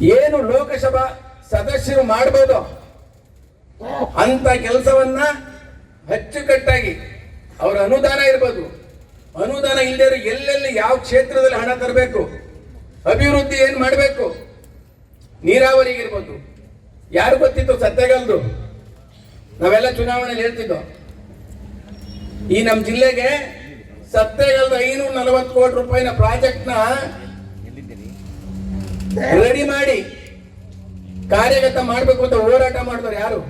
ಏನು ಲೋಕಸಭಾ ಸದಸ್ಯರು ಮಾಡಬಹುದು ಅಂತ ಕೆಲಸವನ್ನ ಅಚ್ಚುಕಟ್ಟಾಗಿ ಅವರ ಅನುದಾನ ಇರ್ಬೋದು. ಅನುದಾನ ಇಲ್ಲದೆ ಎಲ್ಲೆಲ್ಲಿ ಯಾವ ಕ್ಷೇತ್ರದಲ್ಲಿ ಹಣ ತರಬೇಕು? ಅಭಿವೃದ್ಧಿ ಏನು ಮಾಡಬೇಕು? ನೀರಾವರಿಗೆ ಇರ್ಬೋದು ಯಾರು ಗೊತ್ತಿತ್ತು ಸತ್ಯಗಲ್ದು ನಾವೆಲ್ಲ ಚುನಾವಣೆಯಲ್ಲಿ ಹೇಳ್ತಿದ್ದೋ. ಈ ನಮ್ಮ ಜಿಲ್ಲೆಗೆ ಸತ್ಯಗಲ್ದ ಐನೂರ ನಲವತ್ತು ಕೋಟಿ ರೂಪಾಯಿನ ಪ್ರಾಜೆಕ್ಟ್ನ ರೆಡಿ ಮಾಡಿ. ಕಾರ್ಯಗತ ಮಾಡಬೇಕು ಅಂತ ಹೋರಾಟ ಮಾಡಿದವ್ರು ಯಾರು?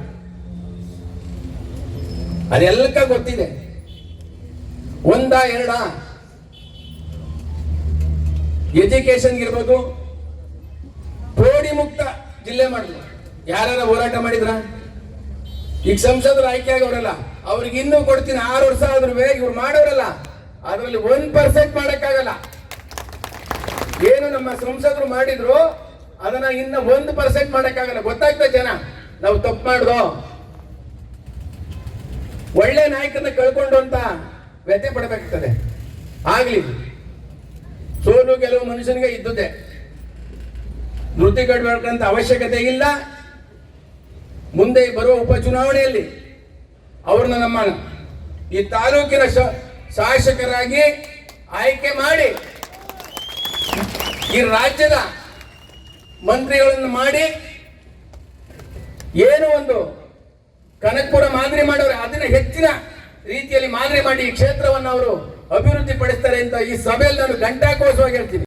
ಅದೆಲ್ಲಕ್ಕ ಗೊತ್ತಿದೆ. ಒಂದ ಎರಡ? ಎಜುಕೇಶನ್ ಇರ್ಬೋದು. ಪೋಡಿ ಮುಕ್ತ ಜಿಲ್ಲೆ ಮಾಡಿದ್ರು. ಯಾರೆಲ್ಲ ಹೋರಾಟ ಮಾಡಿದ್ರ? ಈಗ ಸಂಸದರು ಆಯ್ಕೆ ಆಗವ್ರಲ್ಲ ಅವ್ರಿಗೆ ಇನ್ನೂ ಕೊಡ್ತೀನಿ, ಆರು ವರ್ಷ ಆದ್ರೂ ಇವ್ರು ಮಾಡೋರಲ್ಲ. ಅದರಲ್ಲಿ ಒಂದ್ ಪರ್ಸೆಂಟ್ ಮಾಡಕ್ಕಾಗಲ್ಲ. ಏನು ನಮ್ಮ ಸಂಸದರು ಮಾಡಿದ್ರು, ಅದನ್ನ ಇನ್ನ ಒಂದು ಪರ್ಸೆಂಟ್ ಮಾಡಕ್ಕಾಗಲ್ಲ. ಗೊತ್ತಾಗ್ತದೆ ಜನ? ನಾವು ತಪ್ಪು ಮಾಡ್ದೋ? ಒಳ್ಳೆ ನಾಯಕನ ಕಳ್ಕೊಂಡು ಅಂತ ವ್ಯಥೆ ಪಡಬೇಕಾಗ್ತದೆ. ಆಗ್ಲಿ. ಸೋಲು ಕೆಲವು ಮನುಷ್ಯನಿಗೆ ಇದ್ದುದೇ. ಧೃತಿಗಟ್ಟಬೇಕಂತ ಅವಶ್ಯಕತೆ ಇಲ್ಲ. ಮುಂದೆ ಬರುವ ಉಪಚುನಾವಣೆಯಲ್ಲಿ ಅವ್ರನ್ನ ನಮ್ಮ ಈ ತಾಲೂಕಿನ ಶಾಸಕರಾಗಿ ಆಯ್ಕೆ ಮಾಡಿ ಈ ರಾಜ್ಯದ ಮಂತ್ರಿಗಳನ್ನು ಮಾಡಿ ಏನು ಒಂದು ಕನಕಪುರ ಮಾದರಿ ಮಾಡೋರು, ಅದನ್ನ ಹೆಚ್ಚಿನ ರೀತಿಯಲ್ಲಿ ಮಾದರಿ ಮಾಡಿ ಈ ಕ್ಷೇತ್ರವನ್ನು ಅವರು ಅಭಿವೃದ್ಧಿ ಪಡಿಸ್ತಾರೆ ಅಂತ ಈ ಸಭೆಯಲ್ಲಿ ನಾನು ಗಂಟಾಕೋಶವಾಗಿ ಹೇಳ್ತೀನಿ.